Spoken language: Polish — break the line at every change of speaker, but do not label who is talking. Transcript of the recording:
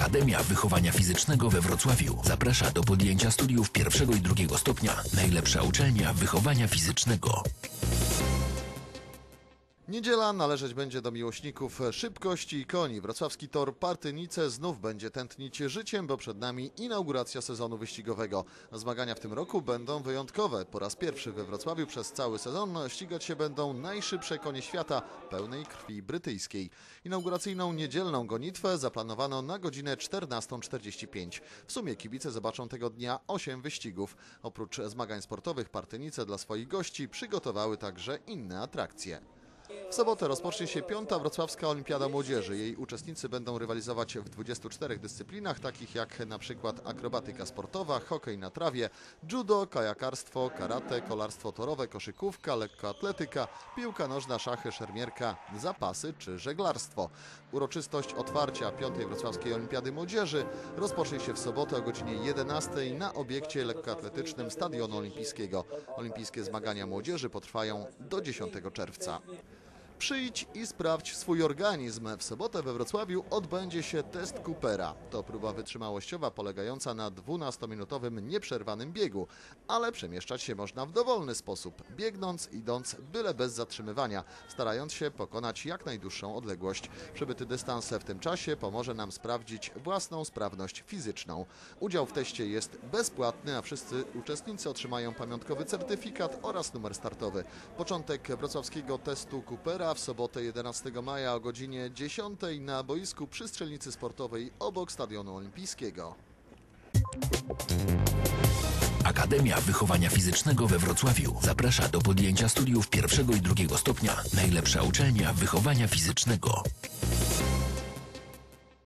Akademia Wychowania Fizycznego we Wrocławiu zaprasza do podjęcia studiów pierwszego i drugiego stopnia. Najlepsza uczelnia wychowania fizycznego.
Niedziela należeć będzie do miłośników szybkości i koni. Wrocławski tor Partynice znów będzie tętnić życiem, bo przed nami inauguracja sezonu wyścigowego. Zmagania w tym roku będą wyjątkowe. Po raz pierwszy we Wrocławiu przez cały sezon ścigać się będą najszybsze konie świata, pełnej krwi brytyjskiej. Inauguracyjną niedzielną gonitwę zaplanowano na godzinę 14.45. W sumie kibice zobaczą tego dnia 8 wyścigów. Oprócz zmagań sportowych Partynice dla swoich gości przygotowały także inne atrakcje. W sobotę rozpocznie się piąta Wrocławska Olimpiada Młodzieży. Jej uczestnicy będą rywalizować w 24 dyscyplinach, takich jak na przykład akrobatyka sportowa, hokej na trawie, judo, kajakarstwo, karate, kolarstwo torowe, koszykówka, lekkoatletyka, piłka nożna, szachy, szermierka, zapasy czy żeglarstwo. Uroczystość otwarcia piątej Wrocławskiej Olimpiady Młodzieży rozpocznie się w sobotę o godzinie 11 na obiekcie lekkoatletycznym Stadionu Olimpijskiego. Olimpijskie zmagania młodzieży potrwają do 10 czerwca. Przyjdź i sprawdź swój organizm. W sobotę we Wrocławiu odbędzie się test Coopera. To próba wytrzymałościowa polegająca na 12-minutowym nieprzerwanym biegu, ale przemieszczać się można w dowolny sposób, biegnąc, idąc, byle bez zatrzymywania, starając się pokonać jak najdłuższą odległość. Przebyty dystans w tym czasie pomoże nam sprawdzić własną sprawność fizyczną. Udział w teście jest bezpłatny, a wszyscy uczestnicy otrzymają pamiątkowy certyfikat oraz numer startowy. Początek wrocławskiego testu Coopera w sobotę 11 maja o godzinie 10 na boisku przy strzelnicy sportowej obok Stadionu Olimpijskiego.
Akademia Wychowania Fizycznego we Wrocławiu zaprasza do podjęcia studiów pierwszego i drugiego stopnia. Najlepsza uczelnia wychowania fizycznego.